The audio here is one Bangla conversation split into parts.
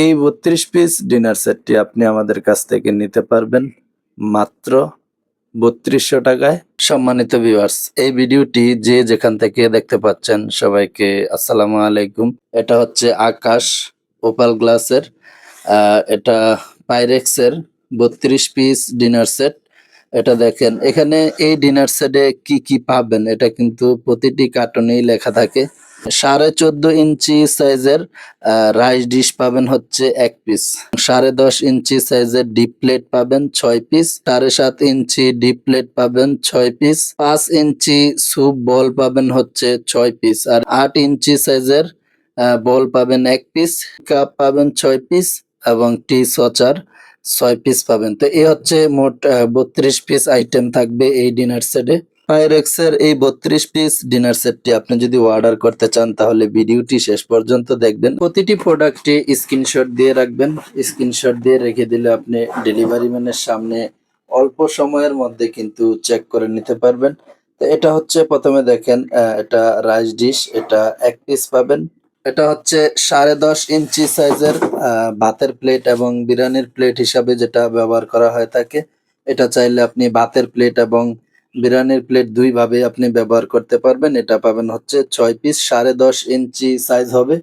এই বত্রিশ পিস ডিনার সেটটি আপনি আমাদের কাছ থেকে নিতে পারবেন মাত্র বত্রিশশো টাকায়। সম্মানিত ভিউয়ার্স এই ভিডিওটি যে যেখান থেকে দেখতে পাচ্ছেন সবাইকে আসসালামু আলাইকুম। এটা হচ্ছে আকাশ ওপাল গ্লাসের এটা পাইরেক্সের বত্রিশ পিস ডিনার সেট এটা দেখেন, এখানে এই ডিনার সেটে কি কি পাবেন, এটা কিন্তু প্রতিটি কার্টনেই লেখা থাকে। সাড়ে চোদ্দ ইঞ্চি সাইজের রাইস ডিশ পাবেন হচ্ছে এক পিস। সাড়ে দশ ইঞ্চি সাইজের ডিপ প্লেট পাবেন ছয় পিস। সাড়ে সাত ইঞ্চি ডিপ প্লেট পাবেন ছয় পিস। পাঁচ ইঞ্চি স্যুপ বল পাবেন হচ্ছে ছয় পিস। আর আট ইঞ্চি সাইজের বল পাবেন এক পিস। কাপ পাবেন ছয় পিস এবং টি সচার ছয় পিস পাবেন। তো এই হচ্ছে মোট বত্রিশ পিস আইটেম থাকবে এই ডিনার সেটে। পাইরেক্সের এই বত্রিশ পিস ডিনার সেটটি আপনি যদি অর্ডার করতে চান, তাহলে ভিডিওটি শেষ পর্যন্ত দেখবেন। প্রতিটি প্রোডাক্টে স্ক্রিনশট দিয়ে রাখবেন। স্ক্রিনশট দিয়ে রেখে দিলে আপনি ডেলিভারি ম্যানের সামনে অল্প সময়ের মধ্যে কিন্তু চেক করে নিতে পারবেন। তো এটা হচ্ছে প্রথমে দেখেন এটা রাইস ডিশ এটা এক পিস পাবেন। এটা হচ্ছে সাড়ে দশ ইঞ্চি সাইজের ভাতের প্লেট এবং বিরিয়ানির প্লেট হিসাবে যেটা ব্যবহার করা হয়ে থাকে। এটা চাইলে আপনি ভাতের প্লেট এবং বিরিয়ানির প্লেট দুই ভাবে আপনি ব্যবহার করতে পারবেন। এটা পাবেন হচ্ছে ছয় পিস সাড়ে দশ ইঞ্চি সাইজ হবে।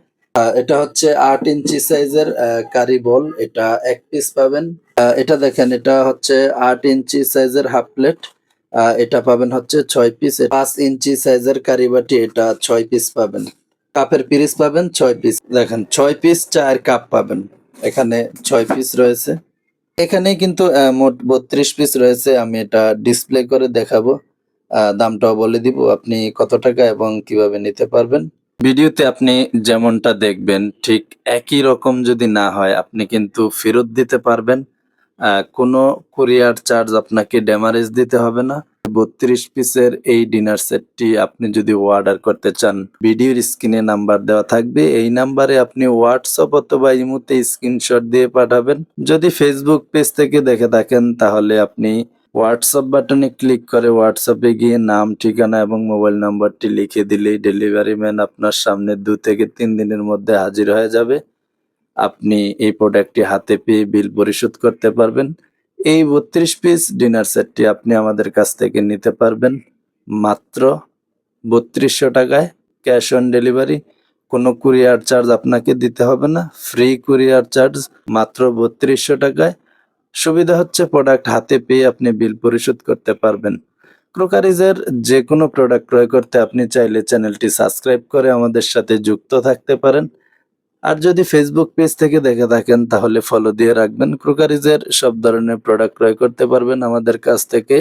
এটা হচ্ছে আট ইঞ্চি সাইজের কারি বল এটা এক পিস পাবেন। এটা দেখেন, এটা হচ্ছে আট ইঞ্চি সাইজের হাফ প্লেট এটা পাবেন হচ্ছে ছয় পিস পাঁচ ইঞ্চি সাইজের কারি বাটি, এটা ছয় পিস পাবেন। কাপের পিস পাবেন, ছয় পিস দেখেন, ছয় পিস চার কাপ পাবেন। এখানে ছয় পিস রয়েছে। এখানে কিন্তু মোট বত্রিশ পিস রয়েছে। আমি এটা ডিসপ্লে করে দেখাবো। দামটাও বলে দিব আপনি কত টাকা এবং কীভাবে নিতে পারবেন। ভিডিওতে আপনি যেমনটা দেখবেন, ঠিক একই রকম যদি না হয়, আপনি কিন্তু ফেরত দিতে পারবেন। কোনো কুরিয়ার চার্জ আপনাকে ড্যামারেজ দিতে হবে না। বত্রিশ পিসের এই ডিনার সেটটি আপনি যদি অর্ডার করতে চান, ভিডিওর স্ক্রিনে নাম্বার দেওয়া থাকবে। এই নাম্বারে আপনি হোয়াটসঅ্যাপ অথবা ইমোতে স্ক্রিনশট দিয়ে পাঠাবেন। যদি ফেসবুক পেজ থেকে দেখে থাকেন, তাহলে আপনি হোয়াটসঅ্যাপ বাটনে ক্লিক করে হোয়াটসঅ্যাপে গিয়ে নাম, ঠিকানা এবং মোবাইল নাম্বারটি লিখে দিলেই ডেলিভারি ম্যান আপনার সামনে দু থেকে তিন দিনের মধ্যে হাজির হয়ে যাবে। আপনি এই প্রোডাক্টটি হাতে পেয়ে বিল পরিশোধ করতে পারবেন। এই বত্রিশ পিস ডিনার সেটটি আপনি আমাদের কাছ থেকে নিতে পারবেন। মাত্র বত্রিশশো টাকায় ক্যাশ অন ডেলিভারি কোনো কুরিয়ার চার্জ আপনাকে দিতে হবে না। ফ্রি কুরিয়ার চার্জ মাত্র বত্রিশশো টাকায়। সুবিধা হচ্ছে প্রোডাক্ট হাতে পেয়ে আপনি বিল পরিশোধ করতে পারবেন। ক্রোকারিজের যে কোনো প্রোডাক্ট ক্রয় করতে আপনি চাইলে চ্যানেলটি সাবস্ক্রাইব করে আমাদের সাথে যুক্ত থাকতে পারেন। আর যদি ফেসবুক পেজ থেকে দেখে থাকেন, তাহলে ফলো দিয়ে রাখবেন। ক্রোকারিজের সব ধরনের প্রোডাক্ট ক্রয় করতে পারবেন আমাদের কাছ থেকে।